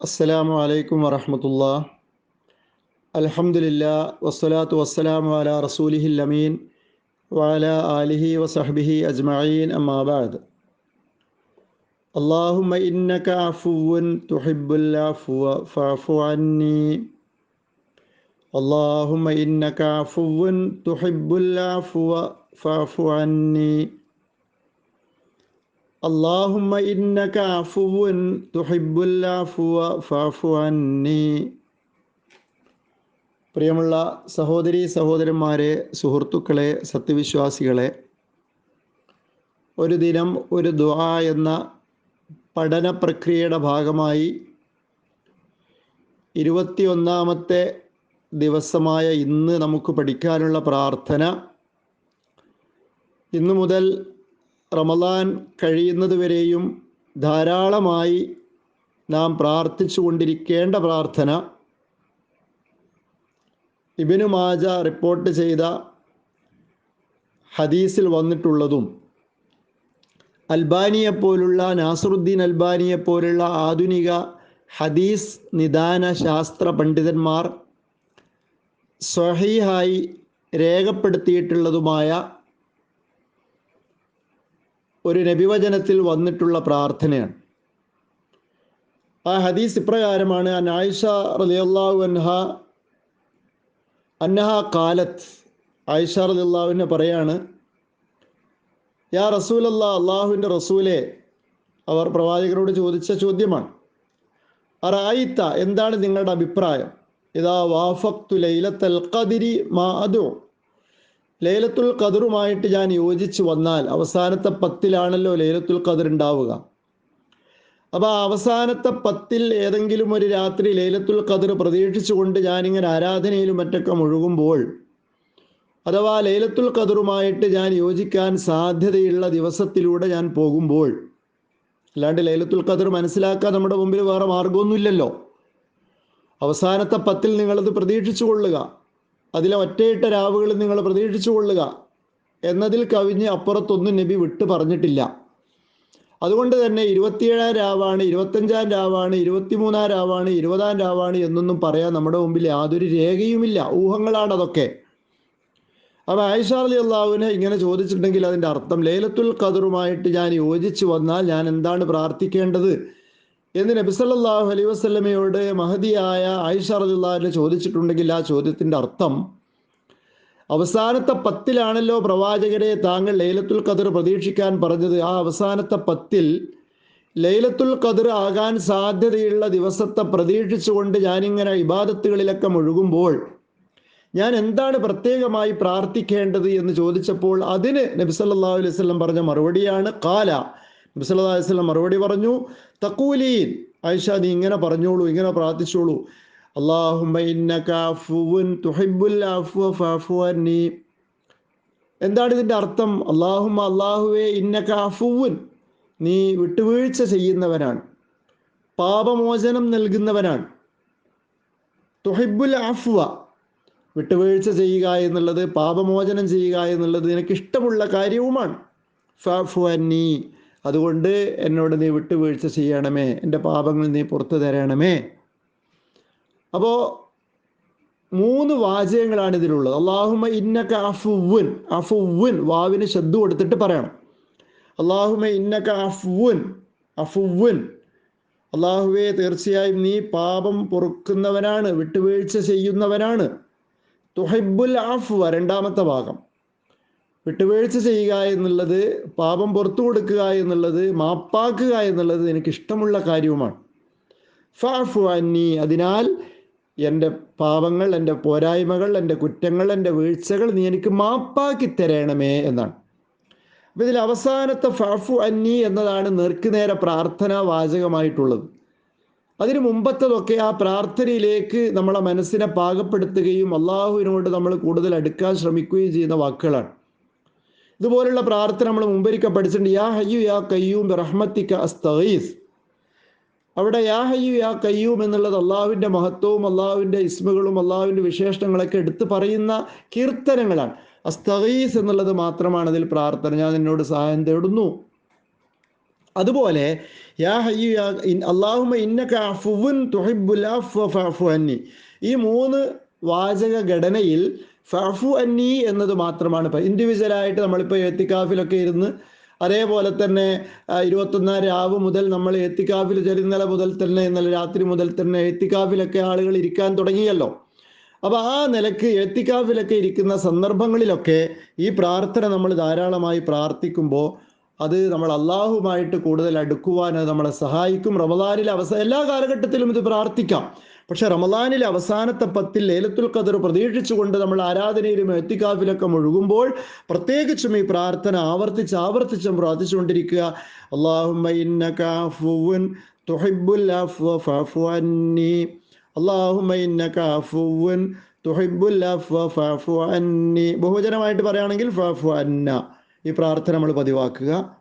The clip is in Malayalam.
അസ്സലാമു അലൈക്കും വറഹമത്തുള്ള അൽഹംദുലില്ലാ വസ്സലാത്തു വസ്സലാമു അലാ റസൂലിഹിൽ അമീൻ വഅല ആലിഹി വസഹ്ബിഹി അജ്മഈൻ അമ്മാ ബഅദ് اللهم إنك عفو تحب العفو فاعف عني اللهم إنك عفو تحب العفو فاعف عني اللهم إنك عفو تحب العفو فاعف عني പ്രിയമുള്ള സഹോദരി സഹോദരന്മാരെ സുഹൃത്തുക്കളെ സത്യവിശ്വാസികളെ ഒരു ദിനം ഒരു ദുആ എന്ന പഠന പ്രക്രിയയുടെ ഭാഗമായി ഇരുപത്തിയൊന്നാമത്തെ ദിവസമായ ഇന്ന് നമുക്ക് പഠിക്കാനുള്ള പ്രാർത്ഥന ഇന്നു മുതൽ റമദാൻ കഴിയുന്നത് വരെയും ധാരാളമായി നാം പ്രാർത്ഥിച്ചു കൊണ്ടിരിക്കേണ്ട പ്രാർത്ഥന ഇബിനു മാജ റിപ്പോർട്ട് ചെയ്ത ഹദീസിൽ വന്നിട്ടുള്ളതും അൽബാനിയെ പോലുള്ള നാസറുദ്ദീൻ അൽബാനിയെ പോലുള്ള ആധുനിക ഹദീസ് നിദാന ശാസ്ത്ര പണ്ഡിതന്മാർ സ്വഹീഹായി രേഖപ്പെടുത്തിയിട്ടുള്ളതുമായ ഒരു നബിവചനത്തിൽ വന്നിട്ടുള്ള പ്രാർത്ഥനയാണ്. ആ ഹദീസ് ഇപ്രകാരമാണ് അനായിഷ റലിയല്ലാഹു അൻഹ അന്നഹ കാലത്ത് ആയിഷ റലിയല്ലാഹുവിനെ പറയാണ് യാ റസൂലല്ല അള്ളാഹുവിന്റെ റസൂലെ അവർ പ്രവാചകരോട് ചോദിച്ച ചോദ്യമാണ് അറായിത്ത എന്താണ് നിങ്ങളുടെ അഭിപ്രായം? ഇതാ വാഫക്തു ലൈലത്തൽ ഖദിരി മാ അദു. ലൈലത്തുൽ ഖദറുമായിട്ട് ഞാൻ യോജിച്ച് വന്നാൽ അവസാനത്തെ പത്തിലാണല്ലോ ലൈലത്തുൽ ഖദർ ഉണ്ടാവുക. അപ്പോൾ അവസാനത്തെ പത്തിൽ ഏതെങ്കിലും ഒരു രാത്രി ലൈലത്തുൽ ഖദർ പ്രതീക്ഷിച്ചുകൊണ്ട് ഞാനിങ്ങനെ ആരാധനയിലും മറ്റൊക്കെ മുഴുകുമ്പോൾ അഥവാ ലൈലത്തുൽ ഖദറുമായിട്ട് ഞാൻ യോജിക്കാൻ സാധ്യതയുള്ള ദിവസത്തിലൂടെ ഞാൻ പോകുമ്പോൾ അല്ലാണ്ട് ലൈലത്തുൽ ഖദർ മനസ്സിലാക്കാൻ നമ്മുടെ മുമ്പിൽ വേറെ മാർഗമൊന്നുമില്ലല്ലോ അവസാനത്തെ പത്തിൽ നിങ്ങളത് പ്രതീക്ഷിച്ചു കൊള്ളുക അതിലെ ഒറ്റയിട്ട രാവുകൾ നിങ്ങൾ പ്രതീക്ഷിച്ചു കൊള്ളുക എന്നതിൽ കവിഞ്ഞ് അപ്പുറത്തൊന്നും നബി വിട്ടു പറഞ്ഞിട്ടില്ല. അതുകൊണ്ട് തന്നെ ഇരുപത്തിയേഴാം രാവാണ് ഇരുപത്തഞ്ചാം രാവാണ് ഇരുപത്തിമൂന്നാം രാവാണ് ഇരുപതാം രാവാണ് എന്നൊന്നും പറയാൻ നമ്മുടെ മുമ്പിൽ യാതൊരു രേഖയുമില്ല. ഊഹങ്ങളാണ് അതൊക്കെ. അപ്പം ആയിഷ അലി അള്ളാഹുവിനെ ഇങ്ങനെ ചോദിച്ചിട്ടുണ്ടെങ്കിൽ അതിന്റെ അർത്ഥം ലേലത്തുൽ ഖദറുമായിട്ട് ഞാൻ യോജിച്ചു വന്നാൽ ഞാൻ എന്താണ് പ്രാർത്ഥിക്കേണ്ടത്? എന്ന് നബി സല്ലല്ലാഹു അലൈഹി മഹതിയായ ആയിഷ റളിയല്ലാഹു ചോദിച്ചിട്ടുണ്ടെങ്കിൽ ആ ചോദ്യത്തിന്റെ അർത്ഥം അവസാനത്തെ പത്തിലാണല്ലോ പ്രവാചകരെ താങ്കൾ ലൈലത്തുൽ ഖദർ പ്രതീക്ഷിക്കാൻ പറഞ്ഞത്. ആ അവസാനത്തെ പത്തിൽ ലൈലത്തുൽ ഖദർ ആകാൻ സാധ്യതയുള്ള ദിവസത്തെ പ്രതീക്ഷിച്ചുകൊണ്ട് ഞാനിങ്ങനെ ഇബാദത്തുകളിലൊക്കെ മുഴുകുമ്പോൾ ഞാൻ എന്താണ് പ്രത്യേകമായി പ്രാർത്ഥിക്കേണ്ടത് എന്ന് ചോദിച്ചപ്പോൾ അതിന് നബി അലൈവല്ലം പറഞ്ഞ മറുപടിയാണ് കാല നബി അലൈഹി വസല്ലം മറുപടി പറഞ്ഞു തക്കൂലീൻ ആയിഷ നീ ഇങ്ങനെ പറഞ്ഞോളൂ ഇങ്ങനെ പ്രാർത്ഥിച്ചോളൂ. ഫഅഫു എന്താണ് ഇതിന്റെ അർത്ഥം? അള്ളാഹുമ അള്ളാഹുവേ ഇന്നക അഫുവുൻ. നീ വിട്ടുവീഴ്ച ചെയ്യുന്നവനാണ്. പാപമോചനം നൽകുന്നവനാണ്. തുഹിബ്ബുൽ അഫ്വ. വിട്ടുവീഴ്ച ചെയ്യുക എന്നുള്ളത് പാപമോചനം ചെയ്യുക എന്നുള്ളത് നിനക്കിഷ്ടമുള്ള കാര്യവുമാണ്. ഫഅഫു അന്നി. അതുകൊണ്ട് എന്നോട് നീ വിട്ടുവീഴ്ച ചെയ്യണമേ എന്റെ പാപങ്ങൾ നീ പുറത്തു തരണമേ. അപ്പോൾ മൂന്ന് വാചകങ്ങളാണ് ഇതിലുള്ളത്. അള്ളാഹുമ ഇന്നക്ക അഫുവുൻ അഫുവുൻ വാവിന് ശബ്ദ കൊടുത്തിട്ട് പറയണം. അള്ളാഹുമ ഇന്നക്ക അഫുവുൻ അഫുവുൻ അള്ളാഹുവെ തീർച്ചയായും നീ പാപം പൊറുക്കുന്നവനാണ് വിട്ടുവീഴ്ച ചെയ്യുന്നവനാണ്. തുഹൈബുൽ ആഫുവ രണ്ടാമത്തെ ഭാഗം. വിട്ടുവീഴ്ച ചെയ്യുക എന്നുള്ളത് പാപം പുറത്തു കൊടുക്കുക എന്നുള്ളത് മാപ്പാക്കുക എന്നുള്ളത് എനിക്ക് ഇഷ്ടമുള്ള കാര്യവുമാണ്. ഫാഫു അന്നി അതിനാൽ എന്റെ പാപങ്ങൾ എന്റെ പോരായ്മകൾ എന്റെ കുറ്റങ്ങൾ എന്റെ വീഴ്ചകൾ നീ എനിക്ക് മാപ്പാക്കി തരണമേ എന്നാണ്. അപ്പം ഇതിൽ അവസാനത്തെ ഫാഫു അന്നി എന്നതാണ് നേർക്കുനേരെ പ്രാർത്ഥനാ വാചകമായിട്ടുള്ളത്. അതിനു മുമ്പത്തതൊക്കെ ആ പ്രാർത്ഥനയിലേക്ക് നമ്മളെ മനസ്സിനെ പാകപ്പെടുത്തുകയും അള്ളാഹുവിനോട് നമ്മൾ കൂടുതൽ അടുക്കാൻ ശ്രമിക്കുകയും ചെയ്യുന്ന വാക്കുകളാണ്. ഇതുപോലുള്ള പ്രാർത്ഥന നമ്മൾ മുമ്പൊരിക്കൽ പഠിച്ചിട്ടുണ്ട്. യാ ഹയ്യു യാ അസ്തഗീസ്. അവിടെ യാ ഹയ്യു യാ കയ്യൂം എന്നുള്ളത് അള്ളാഹുവിന്റെ മഹത്വവും അള്ളാഹുവിന്റെ ഇസ്മുകളും അള്ളാഹുവിന്റെ വിശേഷണങ്ങളൊക്കെ എടുത്തു പറയുന്ന കീർത്തനങ്ങളാണ്. അസ്തീസ് എന്നുള്ളത് മാത്രമാണ് അതിൽ പ്രാർത്ഥന. ഞാൻ നിന്നോട് സഹായം തേടുന്നു. അതുപോലെ യാ ഹയ്യു യാ അള്ളാഹുമ ഇന്നക അഫുവുൻ ഈ മൂന്ന് വാചക ഘടനയിൽ ഫഅഫു അന്നി എന്നത് മാത്രമാണ്. ഇപ്പം ഇൻഡിവിജ്വലായിട്ട് നമ്മളിപ്പോൾ എത്തിക്കാഫിലൊക്കെ ഇരുന്ന് അതേപോലെ തന്നെ ഇരുപത്തൊന്നാം രാവ് മുതൽ നമ്മൾ എത്തിക്കാഫിൽ ചെറുന്നല മുതൽ തന്നെ ഇന്നലെ രാത്രി മുതൽ തന്നെ എത്തിക്കാഫിലൊക്കെ ആളുകൾ ഇരിക്കാൻ തുടങ്ങിയല്ലോ. അപ്പോൾ ആ നിലയ്ക്ക് എത്തിക്കാഫിലൊക്കെ ഇരിക്കുന്ന സന്ദർഭങ്ങളിലൊക്കെ ഈ പ്രാർത്ഥന നമ്മൾ ധാരാളമായി പ്രാർത്ഥിക്കുമ്പോൾ അത് നമ്മൾ അള്ളാഹുമായിട്ട് കൂടുതൽ അടുക്കുവാൻ അത് നമ്മളെ സഹായിക്കും. റമദാനിലെ അവസാന എല്ലാ കാലഘട്ടത്തിലും ഇത് പ്രാർത്ഥിക്കാം. പക്ഷെ റമദാനിലെ അവസാനത്തെ പത്തിൽ ലേലത്തുൽ ഖദർ പ്രതീക്ഷിച്ചുകൊണ്ട് നമ്മൾ ആരാധനയിലും എത്തിക്കാഫിലൊക്കെ മുഴുകുമ്പോൾ പ്രത്യേകിച്ചും ഈ പ്രാർത്ഥന ആവർത്തിച്ച് ആവർത്തിച്ചും പ്രാർത്ഥിച്ചുകൊണ്ടിരിക്കുക. അള്ളാഹുബുൽ ബഹുവചനമായിട്ട് പറയുകയാണെങ്കിൽ ഈ പ്രാർത്ഥന നമ്മൾ പതിവാക്കുക.